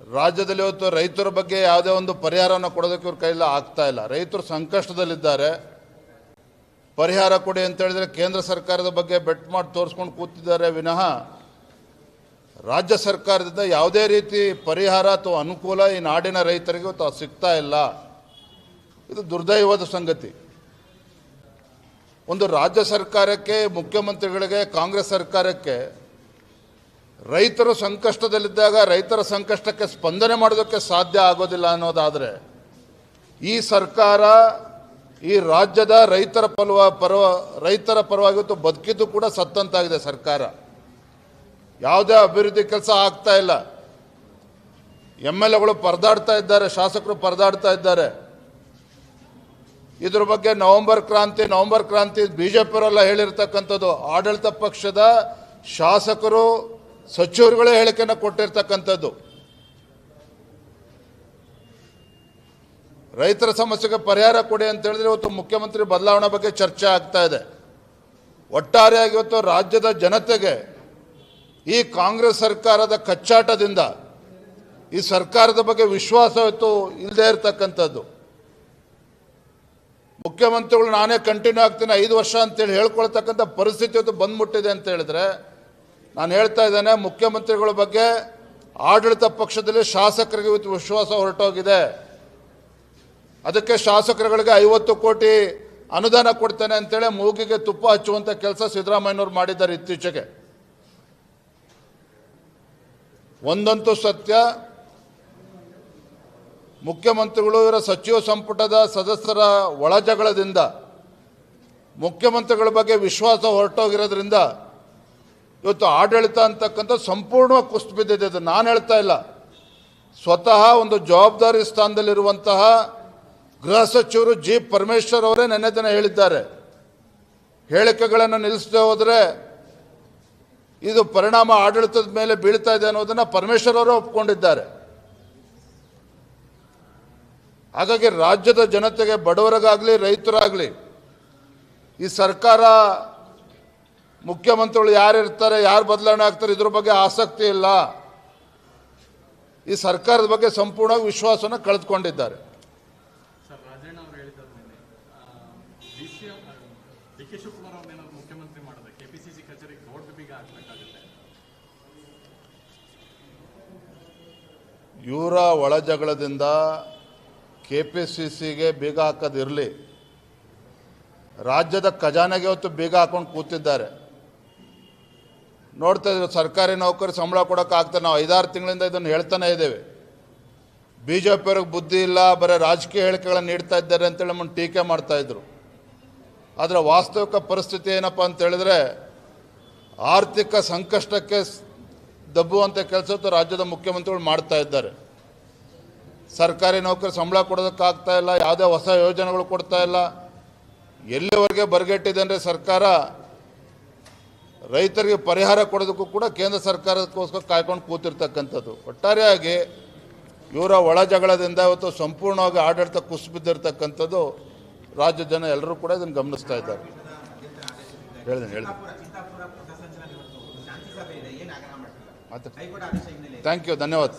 ರಾಜ್ಯದಲ್ಲಿ ಇವತ್ತು ರೈತರ ಬಗ್ಗೆ ಯಾವುದೇ ಒಂದು ಪರಿಹಾರವನ್ನು ಕೊಡೋದಕ್ಕೆ ಇವ್ರ ಕೈಯಲ್ಲಿ ಆಗ್ತಾ ಇಲ್ಲ. ರೈತರು ಸಂಕಷ್ಟದಲ್ಲಿದ್ದಾರೆ. ಪರಿಹಾರ ಕೊಡಿ ಅಂತ ಹೇಳಿದ್ರೆ ಕೇಂದ್ರ ಸರ್ಕಾರದ ಬಗ್ಗೆ ಬೆಟ್ ಮಾಡಿ ತೋರಿಸ್ಕೊಂಡು ಕೂತಿದ್ದಾರೆ ವಿನಃ ರಾಜ್ಯ ಸರ್ಕಾರದಿಂದ ಯಾವುದೇ ರೀತಿ ಪರಿಹಾರ ಅಥವಾ ಅನುಕೂಲ ಈ ನಾಡಿನ ರೈತರಿಗೆ ಇವತ್ತು ಸಿಗ್ತಾ ಇಲ್ಲ. ಇದು ದುರ್ದೈವದ ಸಂಗತಿ. ಒಂದು ರಾಜ್ಯ ಸರ್ಕಾರಕ್ಕೆ, ಮುಖ್ಯಮಂತ್ರಿಗಳಿಗೆ, ಕಾಂಗ್ರೆಸ್ ಸರ್ಕಾರಕ್ಕೆ ರೈತರು ಸಂಕಷ್ಟದಲ್ಲಿದ್ದಾಗ ರೈತರ ಸಂಕಷ್ಟಕ್ಕೆ ಸ್ಪಂದನೆ ಮಾಡೋದಕ್ಕೆ ಸಾಧ್ಯ ಆಗೋದಿಲ್ಲ ಅನ್ನೋದಾದರೆ ಈ ಸರ್ಕಾರ, ಈ ರಾಜ್ಯದ ರೈತರ ಪರವ ಪರವ, ರೈತರ ಪರವಾಗಿತ್ತು ಬದುಕಿದ್ದು ಕೂಡ ಸತ್ತಂತಾಗಿದೆ ಸರ್ಕಾರ. ಯಾವುದೇ ಅಭಿವೃದ್ಧಿ ಕೆಲಸ ಆಗ್ತಾ ಇಲ್ಲ. ಎಂ ಎಲ್ ಎಗಳು ಪರದಾಡ್ತಾ ಇದ್ದಾರೆ, ಶಾಸಕರು ಪರದಾಡ್ತಾ ಇದ್ದಾರೆ. ಇದ್ರ ಬಗ್ಗೆ ನವೆಂಬರ್ ಕ್ರಾಂತಿ ನವೆಂಬರ್ ಕ್ರಾಂತಿ ಬಿ ಜೆ ಪಿಯವರೆಲ್ಲ ಹೇಳಿರ್ತಕ್ಕಂಥದ್ದು ಆಡಳಿತ ಪಕ್ಷದ ಶಾಸಕರು ಸಚಿವರುಗಳೇ ಹೇಳಿಕೆಯನ್ನು ಕೊಟ್ಟಿರ್ತಕ್ಕಂಥದ್ದು. ರೈತರ ಸಮಸ್ಯೆಗೆ ಪರಿಹಾರ ಕೊಡಿ ಅಂತ ಹೇಳಿದ್ರೆ ಇವತ್ತು ಮುಖ್ಯಮಂತ್ರಿ ಬದಲಾವಣೆ ಬಗ್ಗೆ ಚರ್ಚೆ ಆಗ್ತಾ ಇದೆ. ಒಟ್ಟಾರೆಯಾಗಿ ಇವತ್ತು ರಾಜ್ಯದ ಜನತೆಗೆ ಈ ಕಾಂಗ್ರೆಸ್ ಸರ್ಕಾರದ ಕಚ್ಚಾಟದಿಂದ ಈ ಸರ್ಕಾರದ ಬಗ್ಗೆ ವಿಶ್ವಾಸ ಇವತ್ತು ಇಲ್ಲದೆ ಇರತಕ್ಕಂಥದ್ದು. ಮುಖ್ಯಮಂತ್ರಿಗಳು ನಾನೇ ಕಂಟಿನ್ಯೂ ಆಗ್ತೀನಿ ಐದು ವರ್ಷ ಅಂತೇಳಿ ಹೇಳ್ಕೊಳ್ತಕ್ಕಂಥ ಪರಿಸ್ಥಿತಿ ಇವತ್ತು ಬಂದ್ಬಿಟ್ಟಿದೆ ಅಂತ ಹೇಳಿದ್ರೆ ನಾನು ಹೇಳ್ತಾ ಇದ್ದೇನೆ, ಮುಖ್ಯಮಂತ್ರಿಗಳ ಬಗ್ಗೆ ಆಡಳಿತ ಪಕ್ಷದಲ್ಲಿ ಶಾಸಕರಿಗೆ ಇವತ್ತು ವಿಶ್ವಾಸ ಹೊರಟೋಗಿದೆ. ಅದಕ್ಕೆ ಶಾಸಕರುಗಳಿಗೆ ಐವತ್ತು ಕೋಟಿ ಅನುದಾನ ಕೊಡ್ತೇನೆ ಅಂತೇಳಿ ಮೂಗಿಗೆ ತುಪ್ಪ ಹಚ್ಚುವಂಥ ಕೆಲಸ ಸಿದ್ದರಾಮಯ್ಯನವ್ರು ಮಾಡಿದ್ದಾರೆ ಇತ್ತೀಚೆಗೆ. ಒಂದಂತೂ ಸತ್ಯ, ಮುಖ್ಯಮಂತ್ರಿಗಳು ಇವರ ಸಚಿವ ಸಂಪುಟದ ಸದಸ್ಯರ ಒಳಜಗಳದಿಂದ, ಮುಖ್ಯಮಂತ್ರಿಗಳ ಬಗ್ಗೆ ವಿಶ್ವಾಸ ಹೊರಟೋಗಿರೋದ್ರಿಂದ ಇವತ್ತು ಆಡಳಿತ ಅಂತಕ್ಕಂಥ ಸಂಪೂರ್ಣವಾಗಿ ಕುಸ್ತು ಬಿದ್ದಿದೆ. ಅದು ನಾನು ಹೇಳ್ತಾ ಇಲ್ಲ. ಸ್ವತಃ ಒಂದು ಜವಾಬ್ದಾರಿ ಸ್ಥಾನದಲ್ಲಿರುವಂತಹ ಗೃಹ ಸಚಿವರು ಜಿ ಪರಮೇಶ್ವರ್ ಅವರೇ ನೆನ್ನೆ ದಿನ ಹೇಳಿದ್ದಾರೆ. ಹೇಳಿಕೆಗಳನ್ನು ನಿಲ್ಲಿಸದೆ ಹೋದರೆ ಇದು ಪರಿಣಾಮ ಆಡಳಿತದ ಮೇಲೆ ಬೀಳ್ತಾ ಇದೆ ಅನ್ನೋದನ್ನು ಪರಮೇಶ್ವರ್ ಅವರು ಒಪ್ಕೊಂಡಿದ್ದಾರೆ. ಹಾಗಾಗಿ ರಾಜ್ಯದ ಜನತೆಗೆ ಬಡವರಿಗಾಗಲಿ, ರೈತರಾಗಲಿ ಈ ಸರ್ಕಾರ ಮುಖ್ಯಮಂತ್ರಿಗಳು ಯಾರು ಇರ್ತಾರೆ ಯಾರು ಬದಲಾವಣೆ ಆಗ್ತಾರೆ ಇದ್ರ ಬಗ್ಗೆ ಆಸಕ್ತಿ ಇಲ್ಲ. ಈ ಸರ್ಕಾರದ ಬಗ್ಗೆ ಸಂಪೂರ್ಣ ವಿಶ್ವಾಸನ ಕಳೆದುಕೊಂಡಿದ್ದಾರೆ. ಇವರ ಒಳ ಜಗಳದಿಂದ ಕೆ ಪಿ ಸಿ ಸಿಗೆ ಬೀಗ ಹಾಕೋದಿರಲಿ ರಾಜ್ಯದ ಖಜಾನೆಗೆ ಹೊತ್ತು ಬೀಗ ಹಾಕೊಂಡು ಕೂತಿದ್ದಾರೆ. ನೋಡ್ತಾ ಇದ್ದೀವಿ ಸರ್ಕಾರಿ ನೌಕರಿ ಸಂಬಳ ಕೊಡೋಕ್ಕಾಗ್ತದೆ ನಾವು ಐದಾರು ತಿಂಗಳಿಂದ ಇದನ್ನು ಹೇಳ್ತಾನೆ ಇದ್ದೇವೆ. ಬಿ ಜೆ ಪಿಯವ್ರಿಗೆ ಬುದ್ಧಿ ಇಲ್ಲ, ಬರೀ ರಾಜಕೀಯ ಹೇಳಿಕೆಗಳನ್ನು ನೀಡ್ತಾ ಇದ್ದಾರೆ ಅಂತೇಳಿ ನಮ್ಮನ್ನು ಟೀಕೆ ಮಾಡ್ತಾ ಇದ್ರು. ಆದರೆ ವಾಸ್ತವಿಕ ಪರಿಸ್ಥಿತಿ ಏನಪ್ಪ ಅಂತ ಹೇಳಿದ್ರೆ, ಆರ್ಥಿಕ ಸಂಕಷ್ಟಕ್ಕೆ ದಬ್ಬುವಂಥ ಕೆಲಸ ರಾಜ್ಯದ ಮುಖ್ಯಮಂತ್ರಿಗಳು ಮಾಡ್ತಾ ಇದ್ದಾರೆ. ಸರ್ಕಾರಿ ನೌಕರಿ ಸಂಬಳ ಕೊಡೋದಕ್ಕಾಗ್ತಾ ಇಲ್ಲ, ಯಾವುದೇ ಹೊಸ ಯೋಜನೆಗಳು ಕೊಡ್ತಾ ಇಲ್ಲ. ಎಲ್ಲಿವರೆಗೆ ಬರಗೆಟ್ಟಿದೆ ಅಂದರೆ ಸರ್ಕಾರ ರೈತರಿಗೆ ಪರಿಹಾರ ಕೊಡೋದಕ್ಕೂ ಕೂಡ ಕೇಂದ್ರ ಸರ್ಕಾರಕ್ಕೋಸ್ಕರ ಕಾಯ್ಕೊಂಡು ಕೂತಿರ್ತಕ್ಕಂಥದ್ದು. ಒಟ್ಟಾರೆಯಾಗಿ ಇವರ ಒಳ ಜಗಳದಿಂದ ಇವತ್ತು ಸಂಪೂರ್ಣವಾಗಿ ಆಡಳಿತ ಕುಸಿಬಿದ್ದಿರ್ತಕ್ಕಂಥದ್ದು ರಾಜ್ಯ ಜನ ಎಲ್ಲರೂ ಕೂಡ ಇದನ್ನು ಗಮನಿಸ್ತಾ ಇದ್ದಾರೆ. ಹೇಳಿದೆ ಹೇಳಿದೆ. ಥ್ಯಾಂಕ್ ಯು ಧನ್ಯವಾದ.